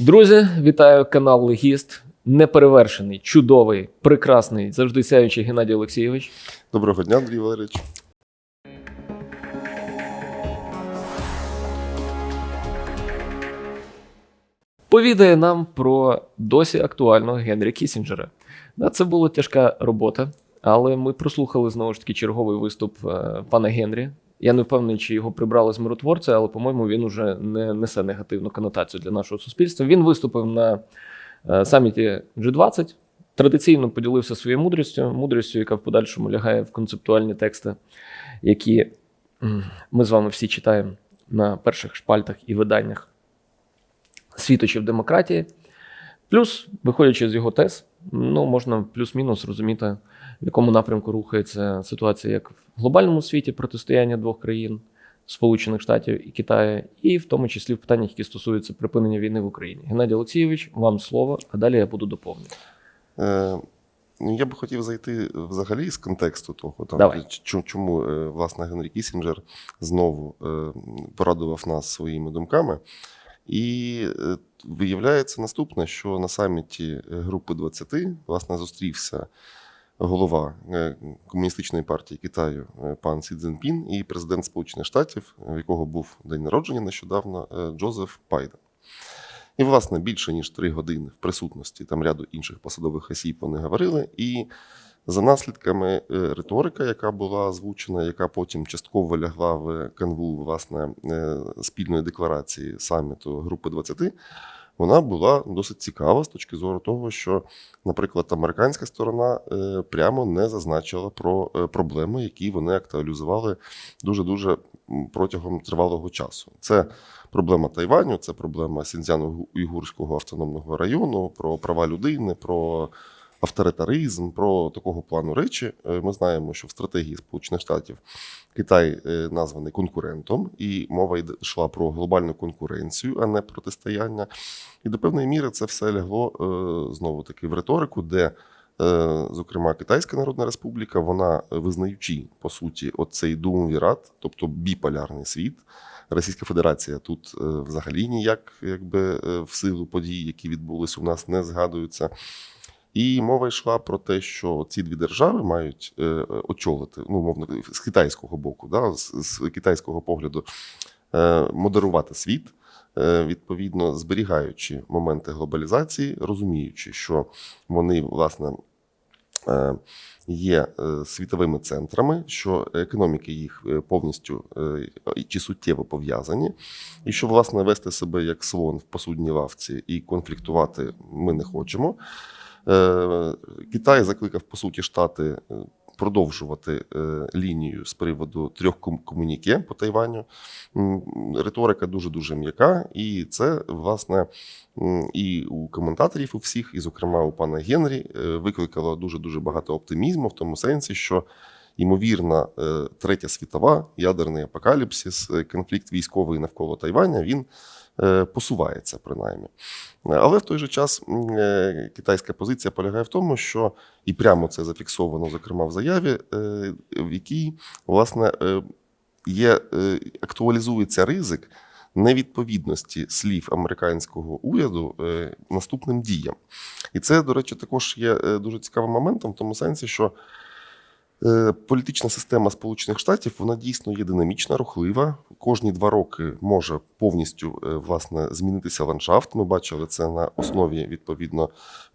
Друзі, вітаю канал Легіст. Неперевершений, чудовий, прекрасний, завжди сяючий Геннадій Олексійович. Доброго дня, Андрій Валерійович. Повідає нам про досі актуального Генрі Кісінджера. Да, це була тяжка робота, але ми прослухали знову ж таки черговий виступ е, пана Генрі. Я не впевнений, чи його прибрали з миротворця, але, по-моєму, він уже не несе негативну конотацію для нашого суспільства. Він виступив на е, саміті G20, традиційно поділився своєю мудрістю, мудрістю, яка в подальшому лягає в концептуальні тексти, які ми з вами всі читаємо на перших шпальтах і виданнях світочів демократії. Плюс, виходячи з його тез, ну можна плюс-мінус розуміти, в якому напрямку рухається ситуація як в глобальному світі протистояння двох країн Сполучених Штатів і Китаю, і в тому числі в питаннях, які стосуються припинення війни в Україні. Геннадій Олексійович, вам слово, а далі я буду доповнювати. Е, ну, я би хотів зайти взагалі з контексту того, там, Давай. чому, чому е, власне Генрі Кісінджер знову е, порадував нас своїми думками. І е, виявляється наступне, що на саміті Групи 20 власне зустрівся голова е, комуністичної партії Китаю е, пан Сі Цзіньпін і президент Сполучених Штатів, в якого був день народження нещодавно, е, Джозеф Байден. І, власне, більше ніж три години в присутності там ряду інших посадових осіб вони говорили. І за наслідками е, риторика, яка була озвучена, яка потім частково лягла в канву власне е, спільної декларації саміту Групи 20, вона була досить цікава з точки зору того, що, наприклад, американська сторона е, прямо не зазначила про проблеми, які вони актуалізували дуже дуже протягом тривалого часу. Це проблема Тайваню, це проблема Сіньцзяно-Уйгурського автономного району, про права людини, про авторитаризм, про такого плану речі. Е, Ми знаємо, що в стратегії Сполучених Штатів Китай е, названий конкурентом, і мова йшла про глобальну конкуренцію, а не протистояння. І до певної міри це все лягло е, знову таки в риторику, де. Зокрема, Китайська Народна Республіка, вона визнаючи по суті оцей думвірат, тобто біполярний світ. Російська Федерація тут взагалі ніяк, якби в силу подій, які відбулись у нас, не згадуються. І мова йшла про те, що ці дві держави мають е, очолити, ну мовно з китайського боку, да, з, з китайського погляду, е, модерувати світ, е, відповідно зберігаючи моменти глобалізації, розуміючи, що вони власне. Є світовими центрами, що економіки їх повністю чи суттєво пов'язані, і що власне вести себе як слон в посудній лавці і конфліктувати ми не хочемо. Е, Китай закликав по суті штати е, продовжувати е, лінію з приводу трьох ком- комуніке по Тайваню. Риторика дуже дуже м'яка, і це власне і у коментаторів у всіх, і зокрема у пана Генрі, викликало дуже дуже багато оптимізму в тому сенсі, що. Ймовірна третя світова, ядерний апокаліпсис, конфлікт військовий навколо Тайваня, він посувається принаймні. Але в той же час е, китайська позиція полягає в тому, що і прямо це зафіксовано, зокрема в заяві, е, в якій власне е, є е, актуалізується ризик невідповідності слів американського уряду е, наступним діям. І це, до речі, також є е, дуже цікавим моментом, в тому сенсі, що. Е, Політична система Сполучених Штатів вона дійсно є динамічна, рухлива. Кожні два роки може повністю е, власне змінитися ландшафт. Ми бачили це на основі відповідно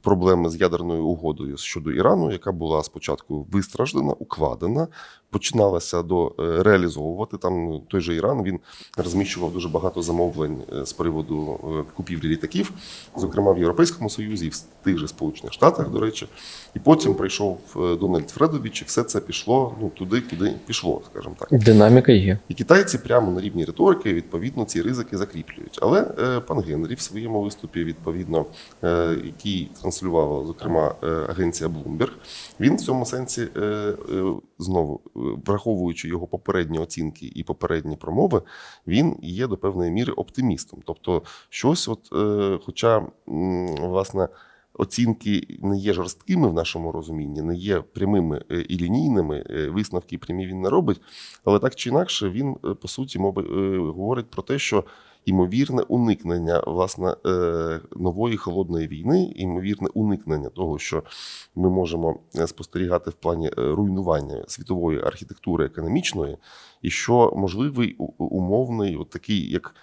проблеми з ядерною угодою щодо Ірану, яка була спочатку вистраждена, укладена, починалася до е, реалізовувати. Там ну, той же Іран він розміщував дуже багато замовлень з приводу купівлі літаків, зокрема в Європейському Союзі, і в тих же Сполучених Штатах, до речі. І потім прийшов Дональд Фредович, і все це пішло ну туди, куди пішло, скажімо так. Динаміка є. І китайці прямо на рівні риторики відповідно ці ризики закріплюють. Але е, пан Генрі в своєму виступі, відповідно, е, який транслювала, зокрема, е, агенція Bloomberg, він в цьому сенсі е, е, знову е, враховуючи його попередні оцінки і попередні промови, він є до певної міри оптимістом. Тобто, щось, от, е, хоча м, власне. Оцінки не є жорсткими в нашому розумінні, не є прямими е, і лінійними. е, Висновки прямі він не робить, але так чи інакше, він е, по суті говорить про те, що імовірне уникнення власне нової холодної війни, імовірне уникнення того, що ми можемо спостерігати в плані руйнування світової архітектури економічної, і що можливий умовний, от такий, як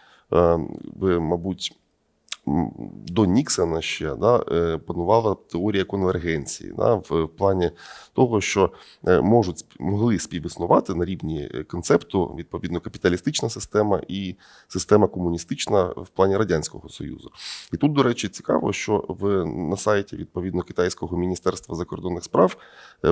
мабуть. До Ніксона ще да, е, панувала теорія конвергенції да, в плані того, що е, можуть могли співіснувати на рівні е, концепту відповідно капіталістична система і система комуністична в плані радянського союзу. І тут, до речі, цікаво, що в на сайті відповідно китайського міністерства закордонних справ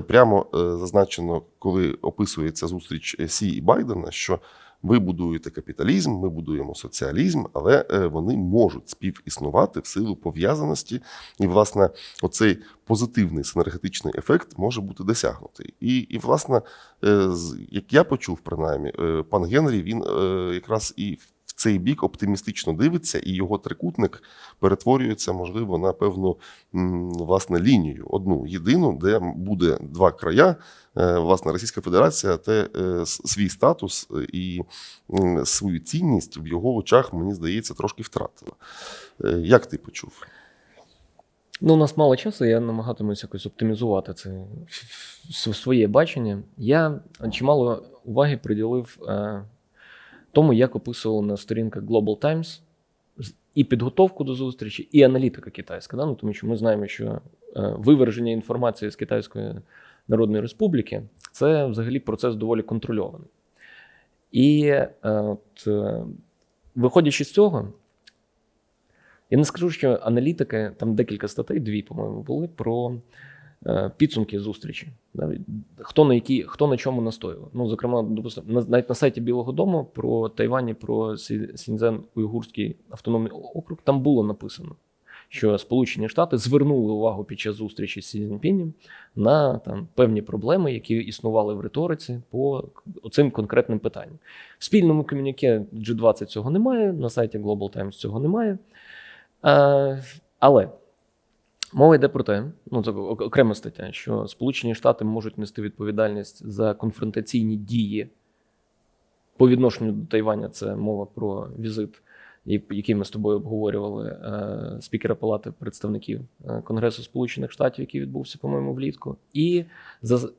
прямо зазначено, коли описується зустріч Сі і Байдена, що ви будуєте капіталізм, ми будуємо соціалізм, але е, вони можуть співіснувати в силу пов'язаності, і власне оцей позитивний синергетичний ефект може бути досягнутий. І, і власне, е, як я почув, принаймні, е, пан Генрі він якраз і цей бік оптимістично дивиться, і його трикутник перетворюється, можливо, на певну власне лінію, одну єдину, де буде два края. Е, Власне, Російська Федерація те е, свій статус е, і свою цінність в його очах, мені здається, трошки втратила. Як ти почув? Ну, у нас мало часу, я намагатимусь якось оптимізувати це своє бачення. Я чимало уваги приділив тому, як описували на сторінках Global Times і підготовку до зустрічі, і аналітика китайська. Да? Ну, тому що ми знаємо, що е, виверження інформації з Китайської Народної Республіки це взагалі процес доволі контрольований. І е, от, е, виходячи з цього, я не скажу, що аналітики, там декілька статей, дві, по-моєму, були про підсумки зустрічі. Хто на які, хто на чому настоював. Ну, зокрема, допустимо, навіть на сайті Білого Дому про Тайвані, про Сі- Сіньцзян-Уйгурський автономний округ, там було написано, що Сполучені Штати звернули увагу під час зустрічі з Сі на там, певні проблеми, які існували в риториці по цим конкретним питанням. В спільному комюніке G20 цього немає, на сайті Global Times цього немає. Е, але мова йде про те, ну це ок- окрема стаття, що Сполучені Штати можуть нести відповідальність за конфронтаційні дії по відношенню до Тайваня. Це мова про візит, який ми з тобою обговорювали е, спікера Палати представників е, Конгресу Сполучених Штатів, який відбувся, по-моєму, влітку, і за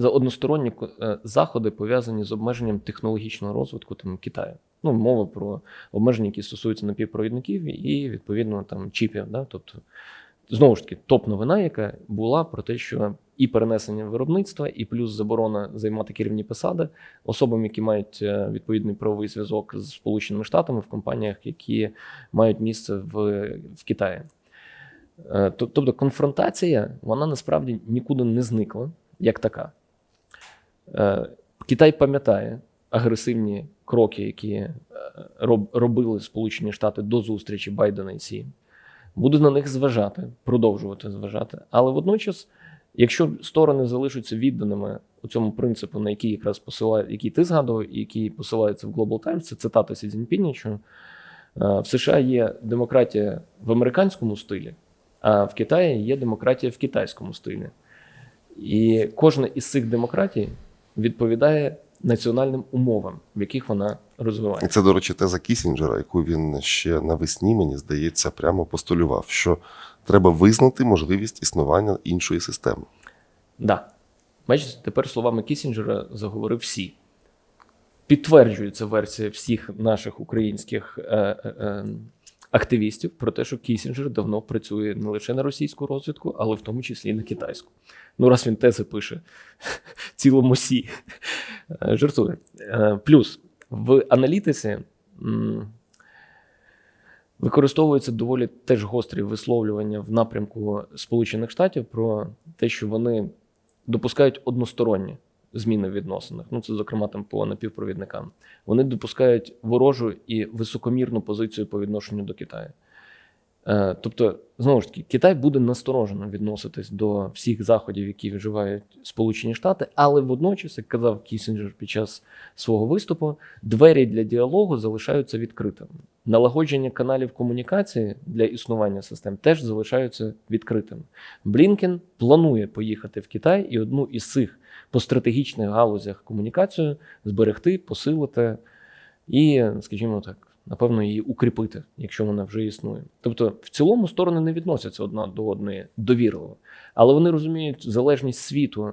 за односторонні е, заходи пов'язані з обмеженням технологічного розвитку там Китаю. Ну, мова про обмеження, які стосуються напівпровідників і відповідно там чіпів. Да? Тобто, знову ж таки, топ-новина, яка була про те, що і перенесення виробництва, і плюс заборона займати керівні посади особам, які мають е, відповідний правовий зв'язок з Сполученими Штатами в компаніях, які мають місце в, в Китаї. Е, Тобто конфронтація, вона насправді нікуди не зникла як така. Е, Китай пам'ятає агресивні кроки, які е, робили Сполучені Штати до зустрічі Байдена і Сі. Буде на них зважати, продовжувати зважати. Але водночас, якщо сторони залишаться відданими у цьому принципу, на який якраз посилає, який ти згадував, і який посилається в Global Times, це цитата Сі Цзіньпіня, що е, в США є демократія в американському стилі, а в Китаї є демократія в китайському стилі. І кожна із цих демократій відповідає національним умовам, в яких вона розвивається. це, до речі, теза Кісінджера, яку він ще навесні, мені здається, прямо постулював, що треба визнати можливість існування іншої системи. Да. Бачите, тепер словами Кісінджера заговорив всі. Підтверджується версія всіх наших українських е, е, е, активістів про те, що Кісінджер давно працює не лише на російську розвідку, але в тому числі і на китайську. Ну, раз він тези пише цілому сі. Е, Жартує. Е, Плюс в аналітиці м, використовуються доволі теж гострі висловлювання в напрямку Сполучених Штатів про те, що вони допускають односторонні зміни в відносинах. Ну, це, зокрема, там по напівпровідникам. Вони допускають ворожу і високомірну позицію по відношенню до Китаю. Е, Тобто, знову ж таки, Китай буде насторожено відноситись до всіх заходів, які вживають Сполучені Штати, але водночас, як казав Кісінджер під час свого виступу, двері для діалогу залишаються відкритими. Налагодження каналів комунікації для існування систем теж залишаються відкритими. Блінкен планує поїхати в Китай і одну із цих по стратегічних галузях комунікацію зберегти, посилити і, скажімо так, напевно, її укріпити, якщо вона вже існує. Тобто, в цілому сторони не відносяться одна до одної довірливо, але вони розуміють залежність світу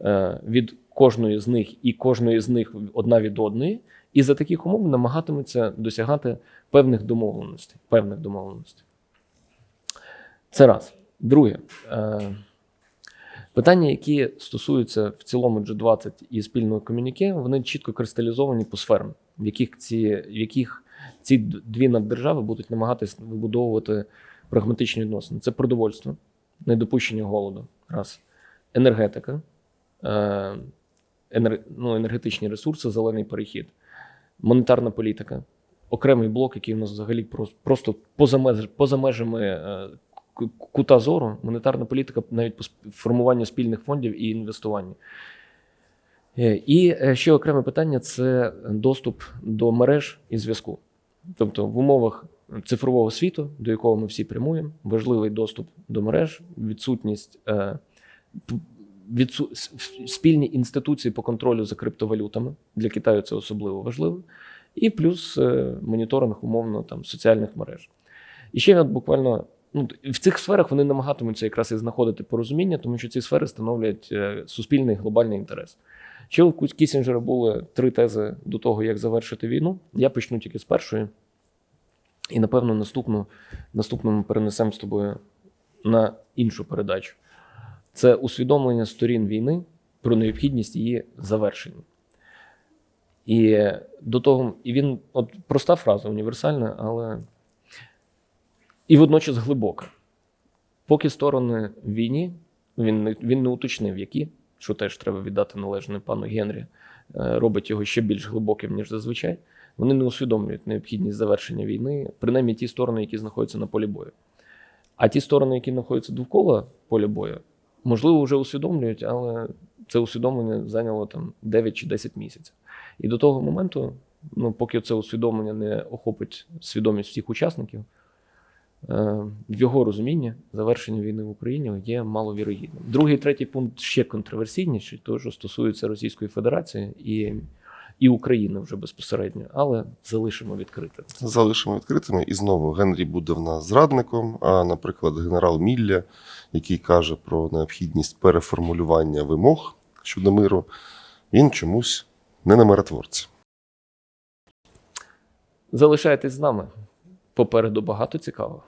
е, від кожної з них і кожної з них одна від одної, і за таких умов намагатимуться досягати певних домовленостей. Певних домовленостей. Це раз. Друге. Е, Питання, які стосуються в цілому G20 і спільного комюніке, вони чітко кристалізовані по сферам, в яких ці, в яких ці дві наддержави будуть намагатись вибудовувати прагматичні відносини. Це продовольство, недопущення голоду, раз, енергетика, е, енер, ну, енергетичні ресурси, зелений перехід, монетарна політика, окремий блок, який у нас взагалі прос- просто поза, меж, поза межами е, кута зору, монетарна політика навіть по формуванню спільних фондів і інвестуванню. Е, І е, ще окреме питання це доступ до мереж і зв'язку. Тобто в умовах цифрового світу, до якого ми всі прямуємо, важливий доступ до мереж, відсутність відсу... спільні інституції по контролю за криптовалютами. Для Китаю це особливо важливо. І плюс е, моніторинг умовно там соціальних мереж. І ще буквально ну, в цих сферах вони намагатимуться якраз і знаходити порозуміння, тому що ці сфери становлять е, суспільний глобальний інтерес. Ще у Кісінджера були три тези до того, як завершити війну. Я почну тільки з першої. І, напевно, наступну, наступну ми перенесемо з тобою на іншу передачу. Це усвідомлення сторін війни про необхідність її завершення. І до того, і він, от проста фраза, універсальна, але і водночас глибока. Поки сторони в війні, він не, він не уточнив, які, що теж треба віддати належне пану Генрі, е, робить його ще більш глибоким, ніж зазвичай. Вони не усвідомлюють необхідність завершення війни, принаймні ті сторони, які знаходяться на полі бою. А ті сторони, які знаходяться довкола поля бою, можливо, вже усвідомлюють, але це усвідомлення зайняло там 9 чи 10 місяців. І до того моменту, ну, поки це усвідомлення не охопить свідомість всіх учасників, е, в його розумінні завершення війни в Україні є маловірогідним. Другий, третій пункт ще контроверсійніший, то що стосується Російської Федерації і, і України вже безпосередньо, але залишимо відкритим. залишимо відкритими. І знову Генрі буде в нас зрадником. А, наприклад, генерал Мілля, який каже про необхідність переформулювання вимог щодо миру, він чомусь не на миротворці. Залишайтесь з нами. Попереду багато цікавого.